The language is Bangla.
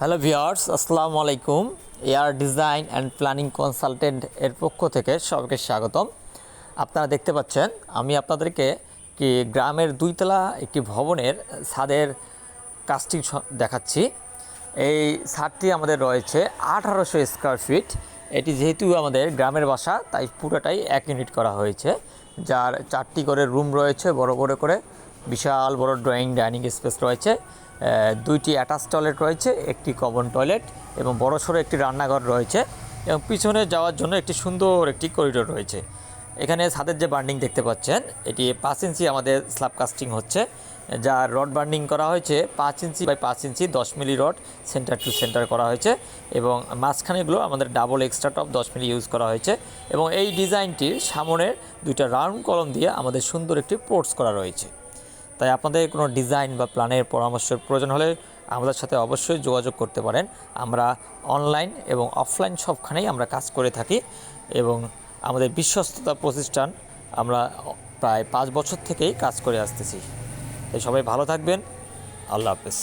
হ্যালো ভিওর্স আসসালামু আলাইকুম। Air design and planning consultant এর পক্ষ থেকে সবাইকে স্বাগতম। আপনারা দেখতে পাচ্ছেন, আমি আপনাদেরকে কি গ্রামের দুইতলা একটি ভবনের ছাদের কাস্টিং দেখাচ্ছি। এই ছাদটি আমাদের রয়েছে আঠারোশো স্কোয়ার ফিট এটি যেহেতু আমাদের গ্রামের বাসা, তাই পুরোটাই এক ইউনিট করা হয়েছে। যার চারটি করে রুম রয়েছে, বড় বড় করে। বিশাল বড় ড্রয়িং ডাইনিং স্পেস রয়েছে। দুইটি অ্যাটাচ টয়লেট রয়েছে, একটি কমন টয়লেট এবং বড় সড়ো একটি রান্নাঘর রয়েছে এবং পিছনে যাওয়ার জন্য একটি সুন্দর একটি করিডোর রয়েছে। এখানে ছাদের যে বার্নিং দেখতে পাচ্ছেন, এটি পাঁচ ইঞ্চি আমাদের স্ল্যাব কাস্টিং হচ্ছে যা রড বার্নিং করা হয়েছে পাঁচ ইঞ্চি বাই পাঁচ ইঞ্চি, দশ milli rod centre to centre করা হয়েছে এবং মাঝখানেগুলো আমাদের ডাবল এক্সট্রা টপ দশ মিলি ইউজ করা হয়েছে এবং এই ডিজাইনটির সামনের দুইটা রাউন্ড কলম দিয়ে আমাদের সুন্দর একটি পোর্টস করা রয়েছে। তাই আপনাদের কোনো ডিজাইন বা প্ল্যানের পরামর্শের প্রয়োজন হলে আমাদের সাথে অবশ্যই যোগাযোগ করতে পারেন। আমরা অনলাইন এবং অফলাইন সবখানেই আমরা কাজ করে থাকি এবং আমাদের বিশ্বস্ততা প্রতিষ্ঠান আমরা প্রায় পাঁচ বছর থেকেই কাজ করে আসতেছি। তাই সবাই ভালো থাকবেন। আল্লাহ হাফেজ।